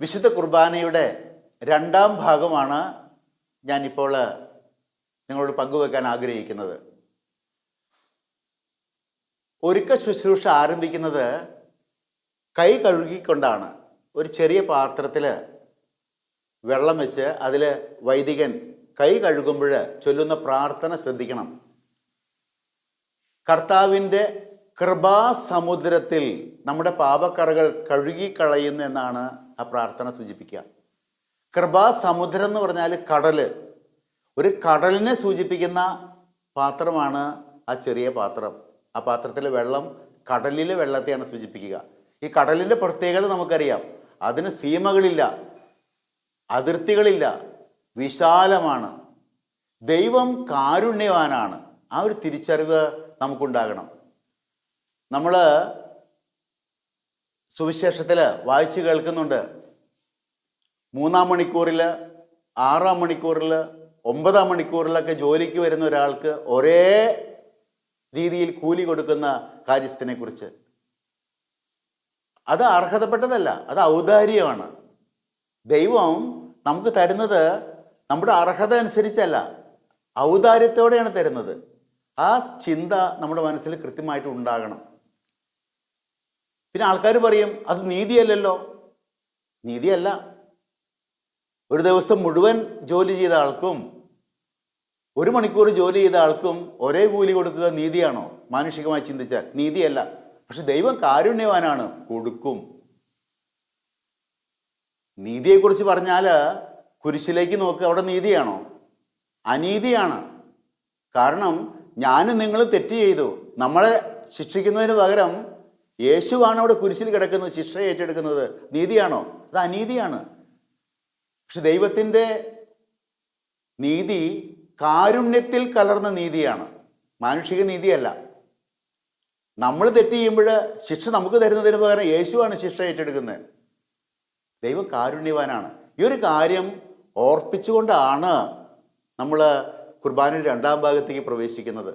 വിശുദ്ധ കുർബാനയുടെ രണ്ടാം ഭാഗമാണ് ഞാനിപ്പോൾ നിങ്ങളോട് പങ്കുവെക്കാൻ ആഗ്രഹിക്കുന്നത്. ഒരുക്ക ശുശ്രൂഷ ആരംഭിക്കുന്നത് കൈ കഴുകിക്കൊണ്ടാണ്. ഒരു ചെറിയ പാത്രത്തിൽ വെള്ളം വെച്ച് അതിൽ വൈദികൻ കൈ കഴുകുമ്പോൾ ചൊല്ലുന്ന പ്രാർത്ഥന ശ്രദ്ധിക്കണം. കർത്താവിന്റെ കൃപാസമുദ്രത്തിൽ നമ്മുടെ പാപക്കറകൾ കഴുകിക്കളയുന്നു എന്നാണ് ആ പ്രാർത്ഥന സൂചിപ്പിക്കുക. കൃപാസമുദ്രം എന്ന് പറഞ്ഞാൽ കടൽ ഒരു കടലിനെ സൂചിപ്പിക്കുന്ന പാത്രമാണ് ആ ചെറിയ പാത്രം. ആ പാത്രത്തിലെ വെള്ളം കടലിലെ വെള്ളത്തെയാണ് സൂചിപ്പിക്കുക. ഈ കടലിന്റെ പ്രത്യേകത നമുക്കറിയാം. അതിന് സീമകളില്ല അതിർത്തികളില്ല വിശാലമാണ്. ദൈവം കാരുണ്യവാനാണ്. ആ ഒരു തിരിച്ചറിവ് നമുക്കുണ്ടാകണം. നമ്മൾ സുവിശേഷത്തിൽ വായിച്ചു കേൾക്കുന്നുണ്ട്. മൂന്നാം മണിക്കൂറിൽ ആറാം മണിക്കൂറിൽ ഒമ്പതാം മണിക്കൂറിലൊക്കെ ജോലിക്ക് വരുന്ന ഒരാൾക്ക് ഒരേ രീതിയിൽ കൂലി കൊടുക്കുന്ന കാര്യസ്ഥനെ കുറിച്ച് അത് അർഹതപ്പെട്ടതല്ല അത് ഔദാര്യമാണ്. ദൈവം നമുക്ക് തരുന്നത് നമ്മുടെ അർഹത അനുസരിച്ചല്ല ഔദാര്യത്തോടെയാണ് തരുന്നത്. ആ ചിന്ത നമ്മുടെ മനസ്സിൽ കൃത്യമായിട്ട് ഉണ്ടാകണം. പിന്നെ ആൾക്കാർ പറയും അത് നീതിയല്ലല്ലോ. നീതിയല്ല. ഒരു ദിവസം മുഴുവൻ ജോലി ചെയ്ത ആൾക്കും ഒരു മണിക്കൂർ ജോലി ചെയ്ത ആൾക്കും ഒരേ കൂലി കൊടുക്കുക നീതിയാണോ? മാനുഷികമായി ചിന്തിച്ചാൽ നീതിയല്ല. പക്ഷെ ദൈവം കാരുണ്യവാനാണ് കൊടുക്കും. നീതിയെക്കുറിച്ച് പറഞ്ഞാൽ കുരിശിലേക്ക് നോക്കുക അവിടെ നീതിയാണോ? അനീതിയാണ്. കാരണം ഞാനും നിങ്ങൾ തെറ്റ് ചെയ്തു. നമ്മളെ ശിക്ഷിക്കുന്നതിന് പകരം യേശുവാണ് അവിടെ കുരിശിൽ കിടക്കുന്നത് ശിക്ഷ ഏറ്റെടുക്കുന്നത്. നീതിയാണോ? അത് അനീതിയാണ്. പക്ഷെ ദൈവത്തിന്റെ നീതി കാരുണ്യത്തിൽ കലർന്ന നീതിയാണ്. മാനുഷിക നീതിയല്ല. നമ്മൾ തെറ്റ് ചെയ്യുമ്പോൾ ശിക്ഷ നമുക്ക് തരുന്നതിന് പകരം യേശുവാണ് ശിക്ഷ ഏറ്റെടുക്കുന്നത്. ദൈവം കാരുണ്യവാനാണ്. ഈ ഒരു കാര്യം ഓർപ്പിച്ചുകൊണ്ടാണ് നമ്മൾ കുർബാനയുടെ രണ്ടാം ഭാഗത്തേക്ക് പ്രവേശിക്കുന്നത്.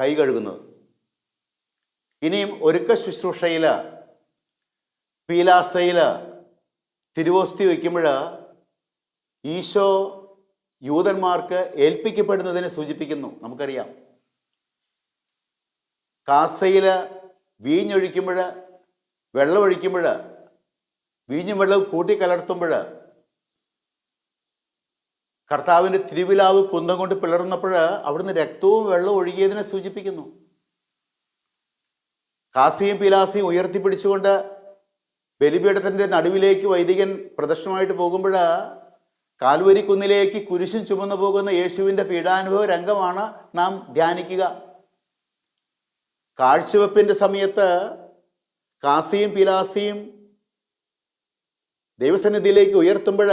കൈ കഴുകുന്നത്. ഇനിയും ഒരുക്ക ശുശ്രൂഷയിൽ പീലാസയിൽ തിരുവോസ്തി വയ്ക്കുമ്പോൾ ഈശോ യൂതന്മാർക്ക് ഏൽപ്പിക്കപ്പെടുന്നതിനെ സൂചിപ്പിക്കുന്നു. നമുക്കറിയാം. കാസയിൽ വീഞ്ഞൊഴിക്കുമ്പോൾ വെള്ളമൊഴിക്കുമ്പോൾ വീഞ്ഞും വെള്ളവും കൂട്ടിക്കലർത്തുമ്പോൾ കർത്താവിന്റെ തിരുവിലാവ് കുന്തം കൊണ്ട് പിളർന്നപ്പോൾ അവിടുന്ന് രക്തവും വെള്ളവും ഒഴുകിയതിനെ സൂചിപ്പിക്കുന്നു. കാസിയും പിലാസിയും ഉയർത്തിപ്പിടിച്ചുകൊണ്ട് ബലിപീഠത്തിന്റെ നടുവിലേക്ക് വൈദികൻ പ്രദർശനമായിട്ട് പോകുമ്പോൾ കാൽവരി കുന്നിലേക്ക് കുരിശും ചുമന്നു പോകുന്ന യേശുവിന്റെ പീഡാനുഭവ രംഗമാണ് നാം ധ്യാനിക്കുക. കാഴ്ചവെപ്പിന്റെ സമയത്ത് കാസിയും പിലാസിയും ദൈവസന്നിധിയിലേക്ക് ഉയർത്തുമ്പോൾ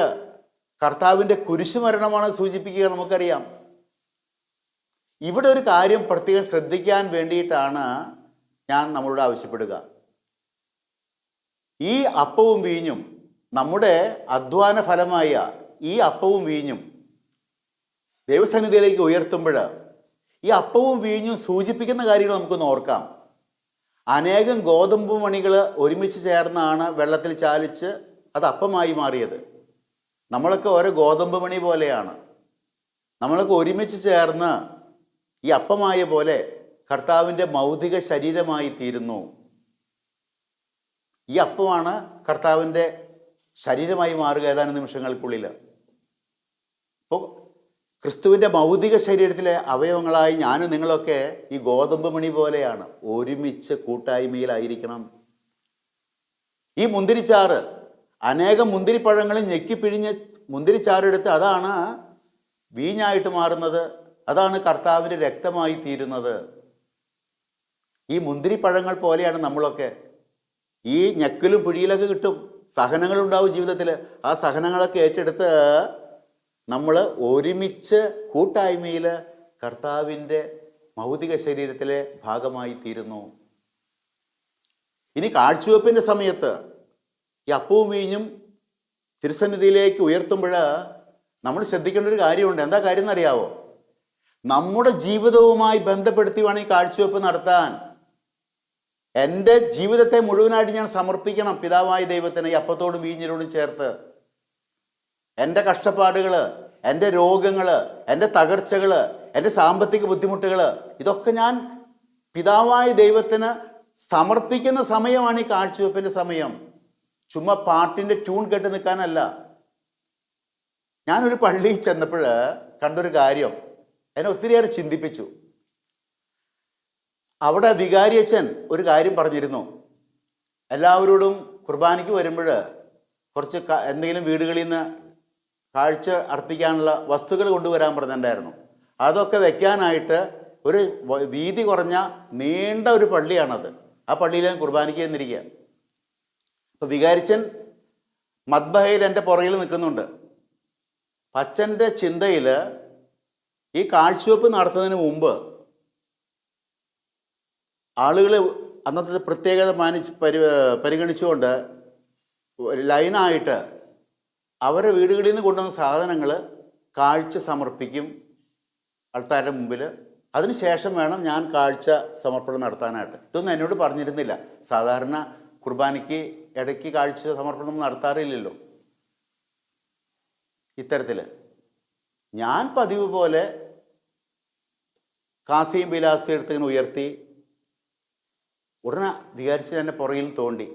കർത്താവിന്റെ കുരിശുമരണമാണ് സൂചിപ്പിക്കുക നമുക്കറിയാം. ഇവിടെ ഒരു കാര്യം പ്രത്യേകം ശ്രദ്ധിക്കാൻ വേണ്ടിയിട്ടാണ് ഞാൻ നമ്മളോട് ആവശ്യപ്പെടുക. ഈ അപ്പവും വീഞ്ഞും നമ്മുടെ അധ്വാന ഫലമായ ഈ അപ്പവും വീഞ്ഞും ദൈവസന്നിധിയിലേക്ക് ഉയർത്തുമ്പോൾ ഈ അപ്പവും വീഞ്ഞും സൂചിപ്പിക്കുന്ന കാര്യങ്ങൾ നമുക്കൊന്ന് ഓർക്കാം. അനേകം ഗോതമ്പ് മണികൾ ഒരുമിച്ച് ചേർന്നാണ് വെള്ളത്തിൽ ചാലിച്ച് അത് അപ്പമായി മാറിയത്. നമ്മളൊക്കെ ഓരോ ഗോതമ്പ് മണി പോലെയാണ്. നമ്മളൊക്കെ ഒരുമിച്ച് ചേർന്ന് ഈ അപ്പമായ പോലെ കർത്താവിന്റെ മൗതിക ശരീരമായി തീരുന്നു. ഈ അപ്പമാണ് കർത്താവിന്റെ ശരീരമായി മാറുക ഏതാനും നിമിഷങ്ങൾക്കുള്ളിൽ. അപ്പോൾ ക്രിസ്തുവിന്റെ മൗതിക ശരീരത്തിലെ അവയവങ്ങളായി ഞാനും നിങ്ങളൊക്കെ ഈ ഗോതമ്പ് മണി പോലെയാണ് ഒരുമിച്ച് കൂട്ടായ്മയിലായിരിക്കണം. ഈ മുന്തിരിച്ചാറ് അനേകം മുന്തിരിപ്പഴങ്ങളിൽ ഞെക്കിപ്പിഴിഞ്ഞ് മുന്തിരിച്ചാറെടുത്ത് അതാണ് വീഞ്ഞായിട്ട് മാറുന്നത് അതാണ് കർത്താവിന്റെ രക്തമായി തീരുന്നത്. ഈ മുന്തിരിപ്പഴങ്ങൾ പോലെയാണ് നമ്മളൊക്കെ. ഈ ഞെക്കലും പിഴിയിലൊക്കെ കിട്ടും. സഹനങ്ങളുണ്ടാവും ജീവിതത്തിൽ ആ സഹനങ്ങളൊക്കെ ഏറ്റെടുത്ത് നമ്മൾ ഒരുമിച്ച് കൂട്ടായ്മയിൽ കർത്താവിന്റെ ഭൗതിക ശരീരത്തിലെ ഭാഗമായി തീരുന്നു. ഇനി കാഴ്ചവെപ്പിന്റെ സമയത്ത് ഈ അപ്പവും വീഞ്ഞും തിരുസന്നിധിയിലേക്ക് ഉയർത്തുമ്പോൾ നമ്മൾ ശ്രദ്ധിക്കേണ്ട ഒരു കാര്യമുണ്ട്. എന്താ കാര്യം എന്നറിയാവോ നമ്മുടെ ജീവിതവുമായി ബന്ധപ്പെടുത്തി വേണം ഈ കാഴ്ചവെപ്പ് നടത്താൻ. എന്റെ ജീവിതത്തെ മുഴുവനായിട്ട് ഞാൻ സമർപ്പിക്കണം പിതാവായ ദൈവത്തിന് ഈ അപ്പത്തോടും വീഞ്ഞിനോടും ചേർത്ത്. എന്റെ കഷ്ടപ്പാടുകൾ എന്റെ രോഗങ്ങൾ എന്റെ തകർച്ചകൾ എന്റെ സാമ്പത്തിക ബുദ്ധിമുട്ടുകൾ ഇതൊക്കെ ഞാൻ പിതാവായ ദൈവത്തിന് സമർപ്പിക്കുന്ന സമയമാണ് ഈ കാഴ്ചവെപ്പിന്റെ സമയം. ചുമ്മാ പാട്ടിന്റെ ട്യൂൺ കേട്ട് നിൽക്കാനല്ല. ഞാനൊരു പള്ളിയിൽ ചെന്നപ്പോൾ കണ്ടൊരു കാര്യം എന്നെ ഒത്തിരിയേറെ ചിന്തിപ്പിച്ചു. അവിടെ വികാരിയച്ഛൻ ഒരു കാര്യം പറഞ്ഞിരുന്നു. എല്ലാവരോടും കുർബാനയ്ക്ക് വരുമ്പോൾ കുറച്ച് എന്തെങ്കിലും വീടുകളിൽ നിന്ന് കാഴ്ച അർപ്പിക്കാനുള്ള വസ്തുക്കൾ കൊണ്ടുവരാൻ പറഞ്ഞിട്ടുണ്ടായിരുന്നു. അതൊക്കെ വെക്കാനായിട്ട് ഒരു വീതി കുറഞ്ഞ നീണ്ട ഒരു പള്ളിയാണത്. ആ പള്ളിയിൽ കുർബാനയ്ക്ക് ചെന്നിരിക്കുക അപ്പോൾ വികാരിച്ചൻ മദ്ബഹയിൽ എന്റെ പുറകിൽ നിൽക്കുന്നുണ്ട്. അച്ഛന്റെ ചിന്തയിൽ ഈ കാഴ്ചവെപ്പ് നടത്തുന്നതിന് മുമ്പ് ആളുകൾ അന്നത്തെ പ്രത്യേകത മാനിച്ച് പരി പരിഗണിച്ചുകൊണ്ട് ലൈനായിട്ട് അവരെ വീടുകളിൽ നിന്ന് കൊണ്ടുവന്ന സാധനങ്ങൾ കാഴ്ച സമർപ്പിക്കും ആൾക്കാരുടെ മുമ്പിൽ അതിനുശേഷം വേണം ഞാൻ കാഴ്ച സമർപ്പണം നടത്താനായിട്ട്. ഇതൊന്നും എന്നോട് പറഞ്ഞിരുന്നില്ല. സാധാരണ കുർബാനയ്ക്ക് ഇടയ്ക്ക് കാഴ്ച സമർപ്പണം നടത്താറില്ലല്ലോ. ഇത്തരത്തിൽ ഞാൻ പതിവ് പോലെ കാസിയും ബിലാസിയും എടുത്തിങ്ങനെ ഉയർത്തി ഉടനെ വിചാരിച്ച് എന്നെ പുറകിൽ തോണ്ടി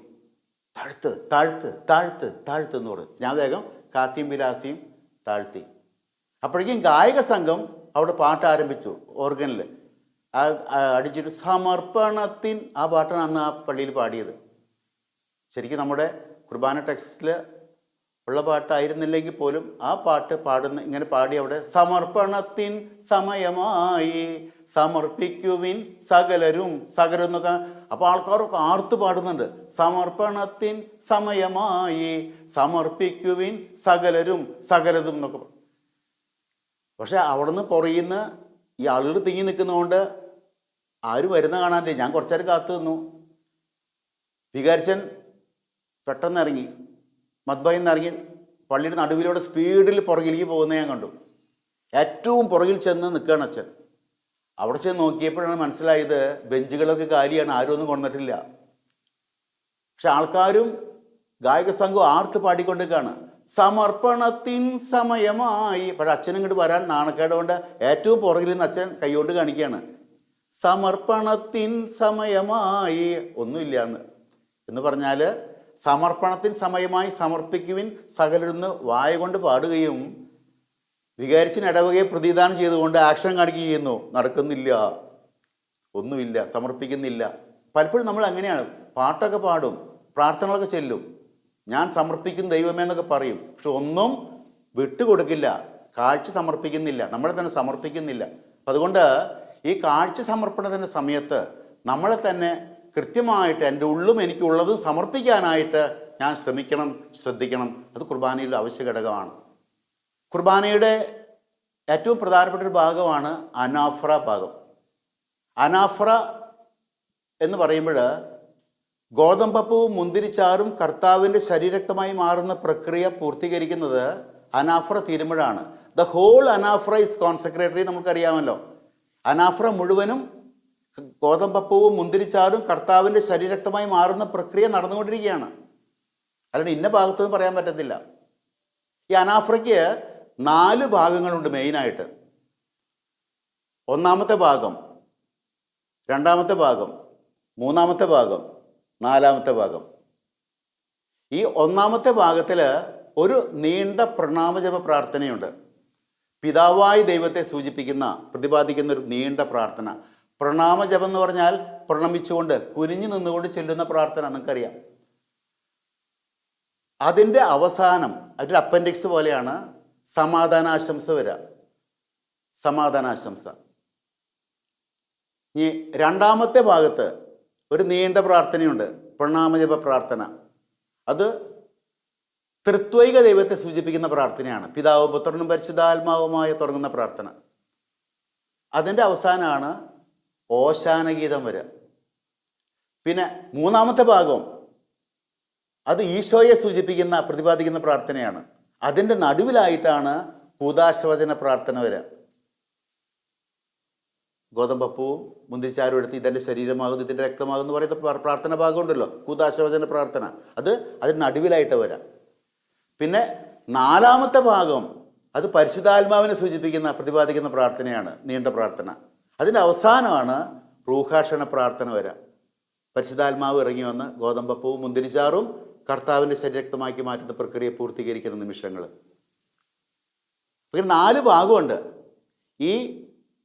താഴ്ത്ത് താഴ്ത്ത് താഴ്ത്ത് താഴ്ത്ത് എന്ന് പറഞ്ഞു. ഞാൻ വേഗം കാസിയും ബിലാസിയും താഴ്ത്തി. അപ്പോഴേക്കും ഗായക സംഘം അവിടെ പാട്ട് ആരംഭിച്ചു ഓർഗനിൽ. അടിച്ചിട്ട് സമർപ്പണത്തിൻ ആ പാട്ടാണ് അന്ന് ആ പള്ളിയിൽ പാടിയത്. ശരിക്കും നമ്മുടെ കുർബാന ടെക്സ്റ്റിൽ ഉള്ള പാട്ടായിരുന്നില്ലെങ്കിൽ പോലും ആ പാട്ട് പാടുന്ന ഇങ്ങനെ പാടി അവിടെ സമർപ്പണത്തിൻ സമയമായി സമർപ്പിക്കുവിൻ സകലരും സകലരും എന്നൊക്കെ. അപ്പോൾ ആൾക്കാരൊക്കെ ആർത്ത് പാടുന്നുണ്ട്. സമർപ്പണത്തിൻ സമയമായി സമർപ്പിക്കുവിൻ സകലരും സകലതും എന്നൊക്കെ പക്ഷെ അവിടുന്ന് പുറയുന്ന ഈ ആളുകൾ തിങ്ങി നിൽക്കുന്നതുകൊണ്ട് ആരും വരുന്ന കാണാനില്ല. ഞാൻ കുറച്ചേരം കാത്തു നിന്നു. വികാരിച്ചൻ പെട്ടെന്ന് ഇറങ്ങി. മദ്ബയിൽ നിന്ന് ഇറങ്ങി പള്ളിയുടെ നടുവിലൂടെ സ്പീഡിൽ പുറകിലേക്ക് പോകുന്നത് ഞാൻ കണ്ടു. ഏറ്റവും പുറകിൽ ചെന്ന് നിൽക്കുകയാണ് അച്ഛൻ. അവിടെ ചെന്ന് നോക്കിയപ്പോഴാണ് മനസ്സിലായത് ബെഞ്ചുകളൊക്കെ കാര്യമാണ് ആരും ഒന്നും കൊണ്ടിട്ടില്ല പക്ഷെ ആൾക്കാരും ഗായക സംഘവും ആർത്ത് പാടിക്കൊണ്ടിരിക്കുകയാണ്. സമർപ്പണത്തിൻ സമയമായി. പക്ഷെ അച്ഛനും ഇങ്ങോട്ട് വരാൻ നാണക്കേട് കൊണ്ട് ഏറ്റവും പുറകിൽ നിന്ന് അച്ഛൻ കൈകൊണ്ട് കാണിക്കുകയാണ്. സമർപ്പണത്തിൻ സമയമായി. ഒന്നുമില്ല എന്ന്. എന്ന് പറഞ്ഞാൽ സമർപ്പണത്തിൻ സമയമായി സമർപ്പിക്കുവിൻ സകലരുന്ന് വായ കൊണ്ട് പാടുകയും വികാരിച്ചിന് ഇടവകയെ പ്രതിദാനം ചെയ്തുകൊണ്ട് ആക്ഷൻ കാണിക്കുകയും ചെയ്യുന്നു. നടക്കുന്നില്ല. ഒന്നുമില്ല. സമർപ്പിക്കുന്നില്ല. പലപ്പോഴും നമ്മൾ അങ്ങനെയാണ്. പാട്ടൊക്കെ പാടും. പ്രാർത്ഥനകളൊക്കെ ചെല്ലും. ഞാൻ സമർപ്പിക്കും ദൈവമേ എന്നൊക്കെ പറയും. പക്ഷെ ഒന്നും വിട്ടുകൊടുക്കില്ല. കാഴ്ച സമർപ്പിക്കുന്നില്ല. നമ്മളെ തന്നെ സമർപ്പിക്കുന്നില്ല. അതുകൊണ്ട് ഈ കാഴ്ച സമർപ്പണത്തിന്റെ സമയത്ത് നമ്മളെ തന്നെ കൃത്യമായിട്ട് എന്റെ ഉള്ളും എനിക്കുള്ളതും സമർപ്പിക്കാനായിട്ട് ഞാൻ ശ്രമിക്കണം ശ്രദ്ധിക്കണം. അത് കുർബാനയിൽ അവശ്യ ഘടകമാണ്. കുർബാനയുടെ ഏറ്റവും പ്രധാനപ്പെട്ട ഒരു ഭാഗമാണ് അനാഫ്ര ഭാഗം. അനാഫ്ര എന്ന് പറയുമ്പോൾ ഗോതമ്പപ്പവും മുന്തിരിച്ചാറും കർത്താവിന്റെ ശരീരക്തമായി മാറുന്ന പ്രക്രിയ പൂർത്തീകരിക്കുന്നത് anaphora തീരുമ്പോഴാണ്. The whole anaphora is consecratory നമുക്കറിയാമല്ലോ. അനാഫ്ര മുഴുവനും ഗോതമ്പപ്പവും മുന്തിരിച്ചാറും കർത്താവിന്റെ ശരീരക്തമായി മാറുന്ന പ്രക്രിയ നടന്നുകൊണ്ടിരിക്കുകയാണ്. അല്ലാണ്ട് ഇന്ന ഭാഗത്തെന്ന് പറയാൻ പറ്റത്തില്ല. ഈ അനാഫ്രയ്ക്ക് നാല് ഭാഗങ്ങളുണ്ട് മെയിനായിട്ട്. ഒന്നാമത്തെ ഭാഗം രണ്ടാമത്തെ ഭാഗം മൂന്നാമത്തെ ഭാഗം നാലാമത്തെ ഭാഗം. ഈ ഒന്നാമത്തെ ഭാഗത്തിൽ ഒരു നീണ്ട പ്രണാമജപ പ്രാർത്ഥനയുണ്ട്. പിതാവായ ദൈവത്തെ സൂചിപ്പിക്കുന്ന പ്രതിപാദിക്കുന്ന ഒരു നീണ്ട പ്രാർത്ഥന. പ്രണാമജപം എന്ന് പറഞ്ഞാൽ പ്രണമിച്ചുകൊണ്ട് കുനിഞ്ഞു നിന്നുകൊണ്ട് ചൊല്ലുന്ന പ്രാർത്ഥന നിങ്ങൾക്കറിയാം. അതിന്റെ അവസാനം ഒരു അപ്പൻഡിക്സ് പോലെയാണ് സമാധാനാശംസ വരിക. സമാധാനാശംസ. ഈ രണ്ടാമത്തെ ഭാഗത്ത് ഒരു നീണ്ട പ്രാർത്ഥനയുണ്ട് പ്രണാമജപ പ്രാർത്ഥന. അത് തൃത്വൈക ദൈവത്തെ സൂചിപ്പിക്കുന്ന പ്രാർത്ഥനയാണ്. പിതാവ് പുത്രനും പരിശുദ്ധാത്മാവുമായി തുടങ്ങുന്ന പ്രാർത്ഥന. അതിന്റെ അവസാനമാണ് ഓശാനഗീതം വരിക. പിന്നെ മൂന്നാമത്തെ ഭാഗം അത് ഈശോയെ സൂചിപ്പിക്കുന്ന പ്രതിപാദിക്കുന്ന പ്രാർത്ഥനയാണ്. അതിന്റെ നടുവിലായിട്ടാണ് കൂതാശവചന പ്രാർത്ഥന വരിക. ഗോതമ്പപ്പൂവും മുന്തിരിച്ചാരും എടുത്ത് ഇതെന്റെ ശരീരമാകുന്നു ഇതിന്റെ രക്തമാകുന്നു പറയുന്ന പ്രാ- പ്രാർത്ഥന ഭാഗമുണ്ടല്ലോ കൂതാശവചന പ്രാർത്ഥന. അത് അതിന്റെ നടുവിലായിട്ട് വരാം പിന്നെ നാലാമത്തെ ഭാഗം അത് പരിശുദ്ധാത്മാവിനെ സൂചിപ്പിക്കുന്ന പ്രതിപാദിക്കുന്ന പ്രാർത്ഥനയാണ് നീണ്ട പ്രാർത്ഥന. അതിന്റെ അവസാനമാണ് റൂഹാഷണ പ്രാർത്ഥന വരാം. പരിശുദ്ധാത്മാവ് ഇറങ്ങി വന്ന് ഗോതമ്പപ്പവും മുന്തിരിച്ചാറും കർത്താവിന്റെ ശരീരക്തമാക്കി മാറ്റുന്ന പ്രക്രിയ പൂർത്തീകരിക്കുന്ന നിമിഷങ്ങൾ. പിന്നെ നാല് ഭാഗമുണ്ട്. ഈ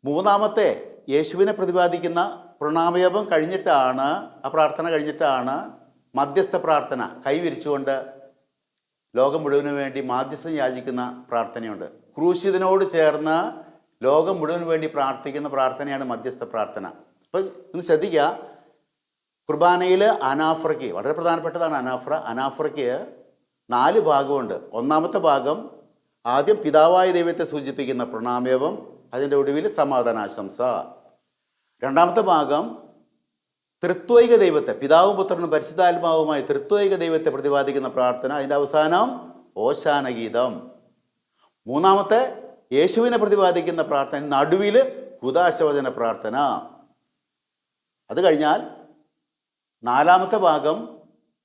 മൂന്നാമത്തെ യേശുവിനെ പ്രതിപാദിക്കുന്ന പ്രണാമയോഗം കഴിഞ്ഞിട്ടാണ് ആ പ്രാർത്ഥന കഴിഞ്ഞിട്ടാണ് മധ്യസ്ഥ പ്രാർത്ഥന കൈവിരിച്ചുകൊണ്ട് ലോകം മുഴുവനു വേണ്ടി മാധ്യസ്ഥം യാചിക്കുന്ന പ്രാർത്ഥനയുണ്ട്. ക്രൂശിതനോട് ചേർന്ന് ലോകം മുഴുവൻ വേണ്ടി പ്രാർത്ഥിക്കുന്ന പ്രാർത്ഥനയാണ് മധ്യസ്ഥ പ്രാർത്ഥന. അപ്പം ഒന്ന് ശ്രദ്ധിക്കുക കുർബാനയിൽ അനാഫ്രയ്ക്ക് വളരെ പ്രധാനപ്പെട്ടതാണ് അനാഫ്ര. അനാഫ്രയ്ക്ക് നാല് ഭാഗമുണ്ട്. ഒന്നാമത്തെ ഭാഗം ആദ്യം പിതാവായ ദൈവത്തെ സൂചിപ്പിക്കുന്ന പ്രണാമേവം അതിന്റെ ഒടുവിൽ സമാധാനാശംസ. രണ്ടാമത്തെ ഭാഗം തൃത്വൈക ദൈവത്തെ പിതാവും പുത്രനും പരിശുദ്ധാത്മാവുമായി തൃത്വൈക ദൈവത്തെ പ്രതിപാദിക്കുന്ന പ്രാർത്ഥന. അതിന്റെ അവസാനം ഓശാനഗീതം. മൂന്നാമത്തെ യേശുവിനെ പ്രതിപാദിക്കുന്ന പ്രാർത്ഥന നടുവിൽ കുതാശവചന പ്രാർത്ഥന. അത് കഴിഞ്ഞാൽ നാലാമത്തെ ഭാഗം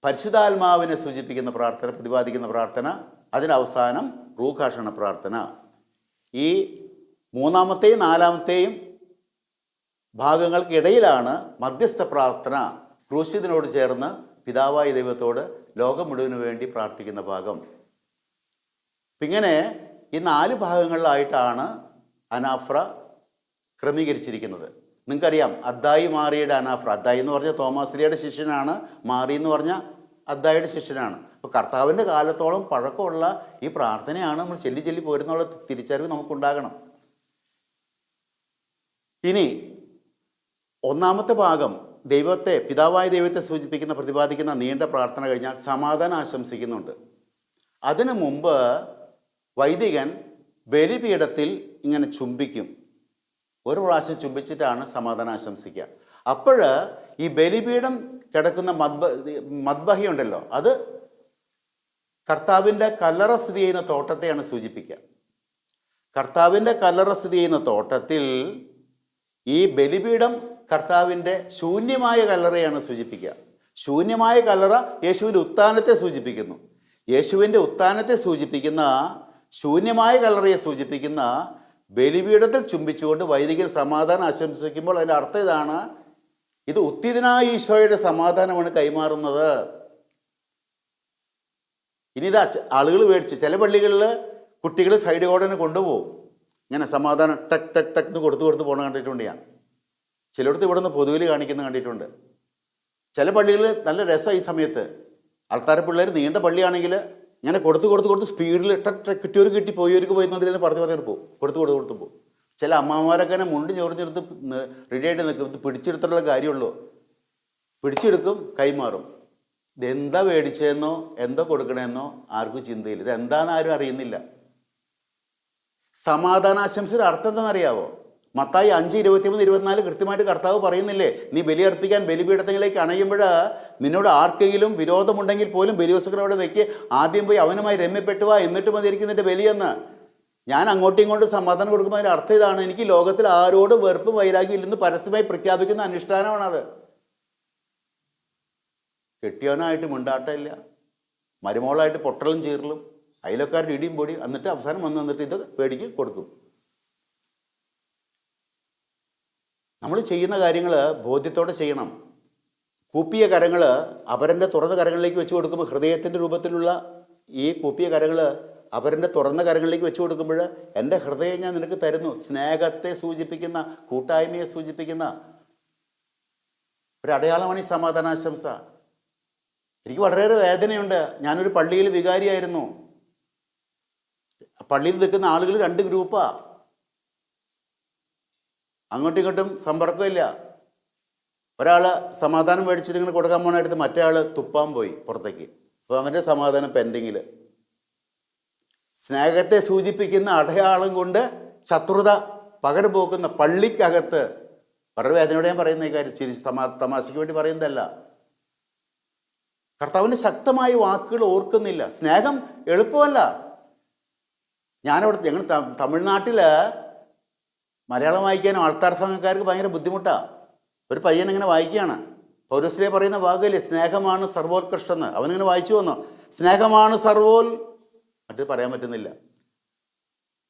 പരിശുദ്ധാത്മാവിനെ സൂചിപ്പിക്കുന്ന പ്രാർത്ഥന പ്രതിപാദിക്കുന്ന പ്രാർത്ഥന അതിന് അവസാനം റൂഖാഷണ പ്രാർത്ഥന. ഈ മൂന്നാമത്തെയും നാലാമത്തെയും ഭാഗങ്ങൾക്കിടയിലാണ് മധ്യസ്ഥ പ്രാർത്ഥന ക്രൂശിതനോട് ചേർന്ന് പിതാവായ ദൈവത്തോട് ലോകം മുഴുവൻ വേണ്ടി പ്രാർത്ഥിക്കുന്ന ഭാഗം. ഇങ്ങനെ ഈ നാല് ഭാഗങ്ങളിലായിട്ടാണ് അനാഫ്ര ക്രമീകരിച്ചിരിക്കുന്നത്. നിങ്ങൾക്കറിയാം അദ്ദായി മാറിയുടെ അനാഫ്ര അദ്ദായി എന്ന് പറഞ്ഞ തോമാസിലിയുടെ ശിഷ്യനാണ് മാറി എന്ന് പറഞ്ഞാൽ അദ്ദായിയുടെ ശിഷ്യനാണ്. അപ്പോൾ കർത്താവിന്റെ കാലത്തോളം പഴക്കമുള്ള ഈ പ്രാർത്ഥനയാണ് നമ്മൾ ചെല്ലി ചെല്ലി പോരുന്നുള്ള തിരിച്ചറിവ് നമുക്കുണ്ടാകണം. ഇനി ഒന്നാമത്തെ ഭാഗം ദൈവത്തെ പിതാവായ ദൈവത്തെ സൂചിപ്പിക്കുന്ന പ്രതിപാദിക്കുന്ന നീണ്ട പ്രാർത്ഥന കഴിഞ്ഞാൽ സമാധാനം ആശംസിക്കുന്നുണ്ട്. അതിനു മുമ്പ് വൈദികൻ ബലിപീഠത്തിൽ ഇങ്ങനെ ചുംബിക്കും. ഒരു പ്രാവശ്യം ചുംബിച്ചിട്ടാണ് സമാധാനം ആശംസിക്കുക അപ്പോൾ ഈ ബലിപീഠം കിടക്കുന്ന മദ്ബ മദ്ബഹിയുണ്ടല്ലോ അത് കർത്താവിന്റെ കല്ലറ സ്ഥിതി ചെയ്യുന്ന തോട്ടത്തെയാണ് സൂചിപ്പിക്കുക. കർത്താവിന്റെ കല്ലറ സ്ഥിതി ചെയ്യുന്ന തോട്ടത്തിൽ ഈ ബലിപീഠം കർത്താവിന്റെ ശൂന്യമായ കല്ലറയാണ് സൂചിപ്പിക്കുക. ശൂന്യമായ കല്ലറ യേശുവിന്റെ ഉത്ഥാനത്തെ സൂചിപ്പിക്കുന്നു. യേശുവിന്റെ ഉത്ഥാനത്തെ സൂചിപ്പിക്കുന്ന ശൂന്യമായ കലറിയെ സൂചിപ്പിക്കുന്ന ബലിപീഠത്തിൽ ചുംബിച്ചുകൊണ്ട് വൈദികൻ സമാധാനം ആശംസിക്കുമ്പോൾ അതിന്റെ അർത്ഥം ഇതാണ് ഇത് ഉത്തിതനായ ഈശോയുടെ സമാധാനമാണ് കൈമാറുന്നത്. ഇനി ഇത് ആളുകൾ മേടിച്ച് ചില പള്ളികളിൽ കുട്ടികൾ സൈഡ് കോടനെ കൊണ്ടുപോകും. ഇങ്ങനെ സമാധാനം ടക്ക് ടക്ക് ടക്ക് എന്ന് കൊടുത്തു കൊടുത്ത് പോകണ കണ്ടിട്ടുണ്ട് ഞാൻ. ചിലയിടത്ത് ഇവിടെ നിന്ന് പൊതുവിൽ കാണിക്കുന്നത് കണ്ടിട്ടുണ്ട്. ചില പള്ളികളിൽ നല്ല രസമാണ് ഈ സമയത്ത്. ആൾക്കാരെ പിള്ളേർ നീണ്ട പള്ളിയാണെങ്കിൽ ഇങ്ങനെ കൊടുത്ത് കൊടുത്ത് കൊടുത്ത് സ്പീഡിൽ കിട്ടിയവർ കിട്ടി പോയവർക്ക് പോയി എന്നുണ്ടെങ്കിൽ പറഞ്ഞു പറഞ്ഞു പോകും. കൊടുത്ത് കൊടുത്ത് കൊടുത്ത് പോകും. ചില അമ്മമാരൊക്കെ തന്നെ മുണ്ട് റെഡി റെഡിയായിട്ട് നിൽക്കും പിടിച്ചെടുത്തിട്ടുള്ള കാര്യമുള്ളൂ. പിടിച്ചെടുക്കും കൈമാറും. ഇതെന്താ മേടിച്ചതെന്നോ എന്തോ കൊടുക്കണമെന്നോ ആർക്കും ചിന്തയില്ല. ഇതെന്താന്ന് ആരും അറിയുന്നില്ല. സമാധാനാശംസയുടെ അർത്ഥം എന്താണെന്നറിയാവോ? മത്തായി അഞ്ച് ഇരുപത്തിമൂന്ന് ഇരുപത്തിനാല് കൃത്യമായിട്ട് കർത്താവ് പറയുന്നില്ലേ? നീ ബലി അർപ്പിക്കാൻ ബലിപീഠത്തിലേക്ക് അണയുമ്പോൾ നിന്നോട് ആർക്കെങ്കിലും വിരോധമുണ്ടെങ്കിൽ പോലും ബലിവസ്തുക്കളവിടെ വെക്ക്. ആദ്യം പോയി അവനുമായി രമ്യപ്പെട്ടു വാ എന്നിട്ട് മതിയിരിക്കുന്നതിന്റെ ബലിയെന്ന്. ഞാൻ അങ്ങോട്ടും ഇങ്ങോട്ടും സമാധാനം കൊടുക്കുമ്പോൾ അതിന്റെ അർത്ഥം ഇതാണ്. എനിക്ക് ലോകത്തിൽ ആരോടും വെറുപ്പും വൈരാഗ്യം ഇല്ലെന്ന് പരസ്യമായി പ്രഖ്യാപിക്കുന്ന അനുഷ്ഠാനമാണത്. കെട്ടിയവനായിട്ട് മിണ്ടാട്ടമില്ല. മരുമോളായിട്ട് പൊട്ടലും ചീറലും അയലക്കാരുടെ ഇടിയും പൊടി. എന്നിട്ട് അവസാനം വന്ന് നിന്നിട്ട് ഇത് പേടിക്ക് കൊടുക്കും. നമ്മൾ ചെയ്യുന്ന കാര്യങ്ങൾ ബോധ്യത്തോടെ ചെയ്യണം. കൂപ്പിയ കരങ്ങൾ അപരന്റെ തുറന്ന കരങ്ങളിലേക്ക് വെച്ച് കൊടുക്കുമ്പോൾ ഹൃദയത്തിന്റെ രൂപത്തിലുള്ള ഈ കൂപ്പിയ കരങ്ങൾ അവരന്റെ തുറന്ന കരങ്ങളിലേക്ക് വെച്ച് കൊടുക്കുമ്പോൾ എന്റെ ഹൃദയം ഞാൻ നിനക്ക് തരുന്നു. സ്നേഹത്തെ സൂചിപ്പിക്കുന്ന കൂട്ടായ്മയെ സൂചിപ്പിക്കുന്ന ഒരു അടയാളമാണ് ഈ സമാധാനാശംസ. എനിക്ക് വളരെയേറെ വേദനയുണ്ട്. ഞാനൊരു പള്ളിയിൽ വികാരിയായിരുന്നു. പള്ളിയിൽ നിൽക്കുന്ന ആളുകൾ രണ്ട് ഗ്രൂപ്പാ. അങ്ങോട്ടും ഇങ്ങോട്ടും സമ്പർക്കമില്ല. ഒരാൾ സമാധാനം മേടിച്ചിട്ട് ഇങ്ങനെ കൊടുക്കാൻ പോണായിട്ട് മറ്റേ ആൾ തുപ്പാൻ പോയി പുറത്തേക്ക്. അപ്പോൾ അവന്റെ സമാധാനം പെൻഡിങ്ങിൽ സ്നേഹത്തെ സൂചിപ്പിക്കുന്ന അടയാളം കൊണ്ട് ശത്രുത പകരം പോക്കുന്ന പള്ളിക്കകത്ത് വളരെ വേദനയോടെ ഞാൻ പറയുന്ന ഈ കാര്യം ചിരി തമാ തമാശയ്ക്ക് വേണ്ടി പറയുന്നതല്ല. കർത്താവിന്റെ ശക്തമായ വാക്കുകൾ ഓർക്കുന്നില്ല. സ്നേഹം എളുപ്പമല്ല. ഞാനവിടെ ഞങ്ങൾ തമിഴ്നാട്ടിൽ മലയാളം വായിക്കാനും ആൾത്താർ സംഘക്കാർക്ക് ഭയങ്കര ബുദ്ധിമുട്ടാണ് ഒരു പയ്യൻ ഇങ്ങനെ വായിക്കുകയാണ്. പൗരസ്ലിയെ പറയുന്ന വാക്കില്ലേ സ്നേഹമാണ് സർവോത്കൃഷ്ടം എന്ന് അവനിങ്ങനെ വായിച്ചു വന്നോ? സ്നേഹമാണ് സർവോൽ മറ്റത് പറയാൻ പറ്റുന്നില്ല.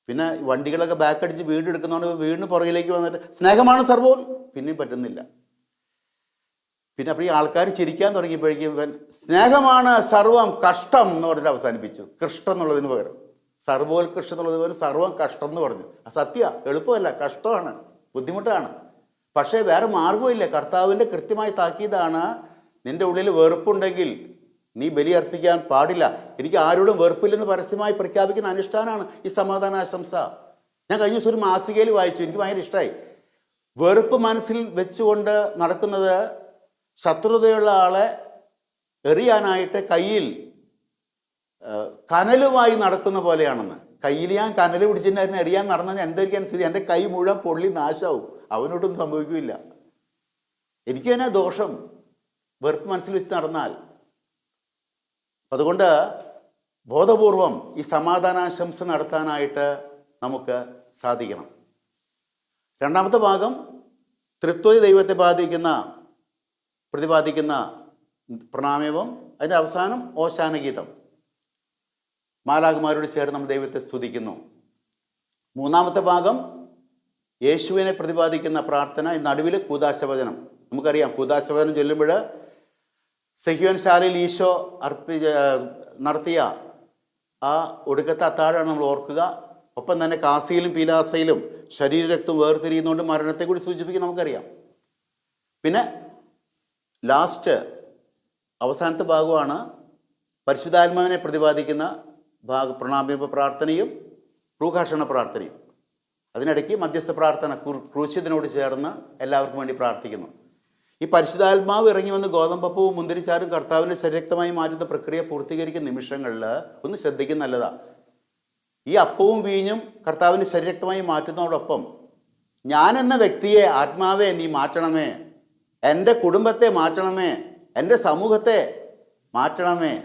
പിന്നെ വണ്ടികളൊക്കെ ബാക്ക് അടിച്ച് വീട് എടുക്കുന്നതുകൊണ്ട് വീടിന് പുറകിലേക്ക് വന്നിട്ട് സ്നേഹമാണ് സർവോൽ. പിന്നെയും പറ്റുന്നില്ല. പിന്നെ അപ്പോൾ ഈ ആൾക്കാർ ചിരിക്കാൻ തുടങ്ങിയപ്പോഴേക്കും സ്നേഹമാണ് സർവം കഷ്ടം എന്ന് പറഞ്ഞിട്ട് അവസാനിപ്പിച്ചു. കൃഷ്ണം എന്നുള്ളതിന് പകരം. സർവോത്കൃഷ്ടം എന്നുള്ളതുപോലെ സർവം കഷ്ടം എന്ന് പറഞ്ഞു. സത്യ എളുപ്പമല്ല കഷ്ടമാണ് ബുദ്ധിമുട്ടാണ്. പക്ഷേ വേറെ മാർഗമില്ല കർത്താവിന്റെ കൃത്യമായി താക്കീതാണ് നിന്റെ ഉള്ളിൽ വെറുപ്പുണ്ടെങ്കിൽ നീ ബലി അർപ്പിക്കാൻ പാടില്ല. എനിക്ക് ആരോടും വെറുപ്പില്ലെന്ന് പരസ്യമായി പ്രഖ്യാപിക്കുന്ന അനുഷ്ഠാനമാണ് ഈ സമാധാന ആശംസ ഞാൻ കഴിഞ്ഞ ദിവസം ഒരു മാസികയിൽ വായിച്ചു. എനിക്ക് ഭയങ്കര ഇഷ്ടമായി വെറുപ്പ് മനസ്സിൽ വെച്ചുകൊണ്ട് നടക്കുന്നത് ശത്രുതയുള്ള ആളെ എറിയാനായിട്ട് കയ്യിൽ കനലുമായി നടക്കുന്ന പോലെയാണെന്ന്. കയ്യിൽ ഞാൻ കനൽ പിടിച്ചിട്ടുണ്ടായിരുന്നു എറിയാൻ നടന്നത് എന്തായിരിക്കാൻ സ്ഥിതി? എന്റെ കൈ മുഴുവൻ പൊള്ളി നാശാവും. അവനോട്ടും സംഭവിക്കില്ല. എനിക്ക് തന്നെ ദോഷം വെറുപ്പ് മനസ്സിൽ വെച്ച് നടന്നാൽ. അതുകൊണ്ട് ബോധപൂർവം ഈ സമാധാനാശംസ നടത്താനായിട്ട് നമുക്ക് സാധിക്കണം. രണ്ടാമത്തെ ഭാഗം തൃത്വ ദൈവത്തെ ബാധിക്കുന്ന പ്രതിപാദിക്കുന്ന പ്രണാമേവം അതിന്റെ അവസാനം ഓശാനഗീതം മാലാകുമാരോട് ചേർന്ന് നമ്മൾ ദൈവത്തെ സ്തുതിക്കുന്നു. മൂന്നാമത്തെ ഭാഗം യേശുവിനെ പ്രതിപാദിക്കുന്ന പ്രാർത്ഥന നടുവിൽ കൂതാശവചനം നമുക്കറിയാം കൂതാശവചനം ചൊല്ലുമ്പോൾ സഹ്യോൻ ശാലയിൽ ഈശോ അർപ്പി നടത്തിയ ആ ഒടുക്കത്തെ അത്താഴമാണ് നമ്മൾ ഓർക്കുക. ഒപ്പം തന്നെ കാസിയിലും പീലാസയിലും ശരീരരക്തം വേർതിരിയുന്നതുകൊണ്ട് മരണത്തെ കൂടി സൂചിപ്പിക്കും നമുക്കറിയാം. പിന്നെ ലാസ്റ്റ് അവസാനത്തെ ഭാഗമാണ് പരിശുദ്ധാത്മാവിനെ പ്രതിപാദിക്കുന്ന ഭാഗ പ്രണാമ പ്രാർത്ഥനയും റൂഘാഷണ പ്രാർത്ഥനയും. അതിനിടയ്ക്ക് മധ്യസ്ഥ പ്രാർത്ഥന ക്രൂ- ക്രൂശിതനോട് ചേർന്ന് എല്ലാവർക്കും വേണ്ടി പ്രാർത്ഥിക്കുന്നു. ഈ പരിശുദ്ധാത്മാവ് ഇറങ്ങി വന്ന് ഗോതമ്പപ്പവും മുന്തിരിച്ചാരും കർത്താവിനെ ശരീരക്തമായി മാറ്റുന്ന പ്രക്രിയ പൂർത്തീകരിക്കുന്ന നിമിഷങ്ങളിൽ ഒന്ന് ശ്രദ്ധിക്കുന്ന നല്ലതാണ് ഈ അപ്പവും വീഞ്ഞും കർത്താവിനെ ശരീരക്തമായി മാറ്റുന്നതോടൊപ്പം ഞാൻ എന്ന വ്യക്തിയെ ആത്മാവെ നീ മാറ്റണമേ എന്റെ കുടുംബത്തെ മാറ്റണമേ എന്റെ സമൂഹത്തെ മാറ്റണമേ.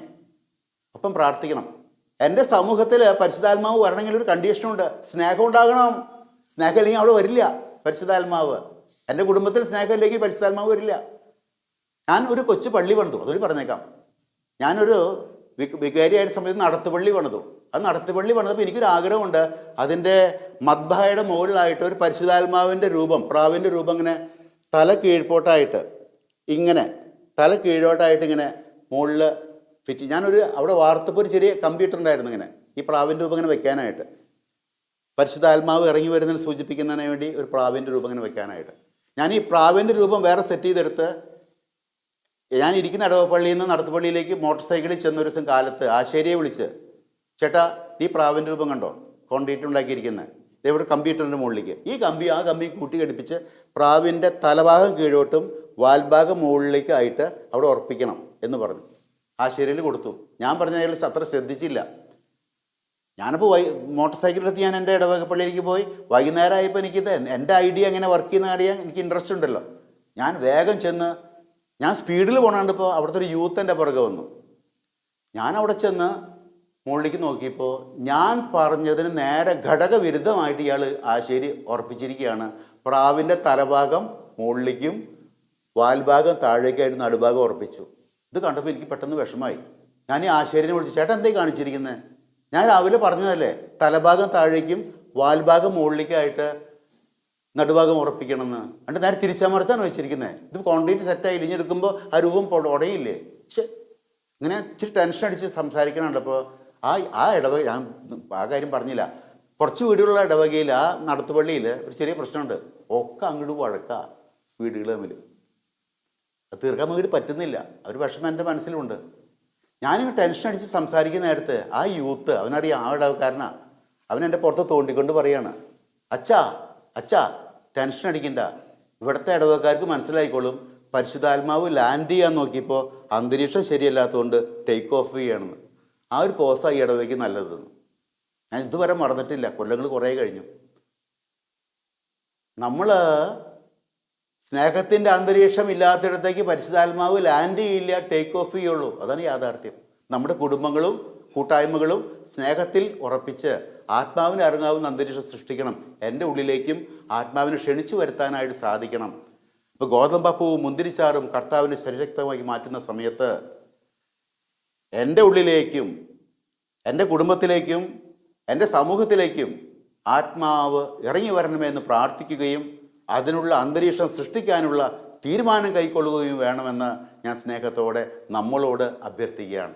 ഒപ്പം പ്രാർത്ഥിക്കണം. എന്റെ സമൂഹത്തിൽ പരിശുദ്ധാത്മാവ് വരണമെങ്കിൽ ഒരു കണ്ടീഷനുണ്ട് സ്നേഹം ഉണ്ടാകണം. സ്നേഹം ഇല്ലെങ്കിൽ അവിടെ വരില്ല പരിശുദ്ധാത്മാവ്. എന്റെ കുടുംബത്തിൽ സ്നേഹം ഇല്ലെങ്കിൽ പരിശുദ്ധാത്മാവ് വരില്ല. ഞാൻ ഒരു കൊച്ചു പള്ളി പണിതു. അതൊരു പറഞ്ഞേക്കാം. ഞാനൊരു വിക- വികാരിയായ സമയത്ത് നടത്തുപള്ളി പണിതു. അത് നടത്തുപള്ളി പണിതപ്പോൾ എനിക്കൊരു ആഗ്രഹമുണ്ട്. അതിന്റെ മദ്ബായുടെ മുകളിലായിട്ട് ഒരു പരിശുദ്ധാത്മാവിന്റെ രൂപം പ്രാവിന്റെ രൂപം ഇങ്ങനെ തല കീഴ്പോട്ടായിട്ട് ഇങ്ങനെ തല കീഴോട്ടായിട്ട് ഇങ്ങനെ മുകളിൽ ഫിറ്റ് ഞാനൊരു അവിടെ വാർത്തപ്പോൾ ഒരു ചെറിയ കമ്പ്യൂട്ടർ ഉണ്ടായിരുന്നു ഇങ്ങനെ. ഈ പ്രാവിന്റെ രൂപം ഇങ്ങനെ വെക്കാനായിട്ട്. പരിശുദ്ധാത്മാവ് ഇറങ്ങി വരുന്നതിന് സൂചിപ്പിക്കുന്നതിന് വേണ്ടി ഒരു പ്രാവിന്റെ രൂപം ഇങ്ങനെ വെക്കാനായിട്ട്. ഞാൻ ഈ പ്രാവിന്റെ രൂപം വേറെ സെറ്റ് ചെയ്തെടുത്ത് ഞാൻ ഇരിക്കുന്ന അടവപ്പള്ളിയിൽ നിന്ന് നടത്തുപള്ളിയിലേക്ക് മോട്ടോർ സൈക്കിളിൽ ചെന്ന ഒരു ദിവസം കാലത്ത് ആശേരിയെ വിളിച്ച് ചേട്ടാ ഈ പ്രാവിന്റെ രൂപം കണ്ടോ? കോൺക്രീറ്റ് ഉണ്ടാക്കിയിരിക്കുന്നത് ഇതേവിടെ കമ്പ്യൂട്ടറിന്റെ മുകളിലേക്ക്. ഈ കമ്പി ആ കമ്പി കൂട്ടി ഘടിപ്പിച്ച് പ്രാവിന്റെ തലഭാഗം കീഴോട്ടും വാൽഭാഗം മുകളിലേക്ക് ആയിട്ട് അവിടെ ഉറപ്പിക്കണം എന്ന് പറഞ്ഞു. ആശേരിയിൽ കൊടുത്തു. ഞാൻ പറഞ്ഞ അയാൾ അത്ര ശ്രദ്ധിച്ചില്ല. ഞാനിപ്പോൾ വൈ മോട്ടോർ സൈക്കിളിലെത്തി ഞാൻ എന്റെ ഇടവകപ്പള്ളിയിലേക്ക് പോയി. വൈകുന്നേരം ആയപ്പോൾ എനിക്ക് എന്റെ ഐഡിയ എങ്ങനെ വർക്ക് ചെയ്യുന്ന അറിയാൻ എനിക്ക് ഇൻട്രസ്റ്റ് ഉണ്ടല്ലോ. ഞാൻ വേഗം ചെന്ന് ഞാൻ സ്പീഡിൽ പോണാണ്ടിപ്പോൾ അവിടുത്തെ ഒരു യൂത്ത് എന്റെ പുറകെ വന്നു. ഞാൻ അവിടെ ചെന്ന് മുകളിലേക്ക് നോക്കിയപ്പോൾ ഞാൻ പറഞ്ഞതിന് നേരെ ഘടകവിരുദ്ധമായിട്ട് ഇയാൾ ആശേരി ഉറപ്പിച്ചിരിക്കുകയാണ്. പ്രാവിന്റെ തലഭാഗം മുകളിലേക്കും വാൽഭാഗം താഴേക്കായിട്ട് നടുഭാഗം ഉറപ്പിച്ചു. ഇത് കണ്ടപ്പോൾ എനിക്ക് പെട്ടെന്ന് വിഷമായി ഞാൻ ഈ ആശേരിനെ വിളിച്ചു ചേട്ടൻ എന്തേ കാണിച്ചിരിക്കുന്നത് ഞാൻ രാവിലെ പറഞ്ഞതല്ലേ തലഭാഗം താഴേക്കും വാൽഭാഗം മുകളിലേക്കായിട്ട് നടുഭാഗം ഉറപ്പിക്കണമെന്ന്. എന്നിട്ട് നേരെ തിരിച്ചമർച്ചാണ് വെച്ചിരിക്കുന്നത് ഇത് കോൺക്രീറ്റ് സെറ്റായി ഇടിഞ്ഞെടുക്കുമ്പോൾ ആ രൂപം ഉടയില്ലേ? ഇങ്ങനെ ഇച്ചിരി ടെൻഷൻ അടിച്ച് സംസാരിക്കണുണ്ട് അപ്പോൾ ആ ആ ഇടവ ഞാൻ ആ കാര്യം പറഞ്ഞില്ല. കുറച്ച് വീടുകളുള്ള ഇടവകയിൽ ആ നടത്തുപള്ളിയിൽ ഒരു ചെറിയ പ്രശ്നമുണ്ട്. ഒക്കെ അങ്ങോട്ട് വഴക്കാം വീടുകൾ തമ്മിൽ അത് തീർക്കാൻ നോക്കിയിട്ട് പറ്റുന്നില്ല. ഒരു വിഷമം എന്റെ മനസ്സിലുണ്ട്. ഞാനിങ്ങനെ ടെൻഷൻ അടിച്ച് സംസാരിക്കുന്ന നേരത്ത് ആ യൂത്ത് അവനറിയാം ആ ഇടവക്കാരനാ. അവൻ എന്റെ പുറത്ത് തോണ്ടിക്കൊണ്ട് പറയാണ് അച്ഛാ അച്ഛാ ടെൻഷൻ അടിക്കണ്ട. ഇവിടുത്തെ ഇടവക്കാർക്ക് മനസ്സിലായിക്കോളും. പരിശുദ്ധാത്മാവ് ലാൻഡ് ചെയ്യാൻ നോക്കിയപ്പോൾ അന്തരീക്ഷം ശരിയല്ലാത്തതുകൊണ്ട് ടേക്ക് ഓഫ് ചെയ്യണമെന്ന് ആ ഒരു പോസ്റ്റാണ് ഈ ഇടവയ്ക്ക് നല്ലതെന്ന്. ഞാൻ ഇതുവരെ മറന്നിട്ടില്ല. കൊല്ലങ്ങൾ കുറേ കഴിഞ്ഞു. നമ്മൾ സ്നേഹത്തിന്റെ അന്തരീക്ഷം ഇല്ലാത്തിടത്തേക്ക് പരിശുദ്ധാത്മാവ് ലാൻഡ് ചെയ്യില്ല ടേക്ക് ഓഫ് ചെയ്യുള്ളൂ. അതാണ് യാഥാർത്ഥ്യം. നമ്മുടെ കുടുംബങ്ങളും കൂട്ടായ്മകളും സ്നേഹത്തിൽ ഉറപ്പിച്ച് ആത്മാവിന് ഇറങ്ങാവുന്ന അന്തരീക്ഷം സൃഷ്ടിക്കണം. എന്റെ ഉള്ളിലേക്കും ആത്മാവിനെ ക്ഷണിച്ചു വരുത്താനായിട്ട് സാധിക്കണം. ഇപ്പോൾ ഗോതമ്പപ്പൂവും മുന്തിരിച്ചാറും കർത്താവിനെ ശരിശക്തമാക്കി മാറ്റുന്ന സമയത്ത് എന്റെ ഉള്ളിലേക്കും എന്റെ കുടുംബത്തിലേക്കും എന്റെ സമൂഹത്തിലേക്കും ആത്മാവ് ഇറങ്ങി വരണമെന്ന് പ്രാർത്ഥിക്കുകയും അതിനുള്ള അന്തരീക്ഷം സൃഷ്ടിക്കാനുള്ള തീരുമാനം കൈക്കൊള്ളുകയും വേണമെന്ന് ഞാൻ സ്നേഹത്തോടെ നമ്മളോട് അഭ്യർത്ഥിക്കുകയാണ്.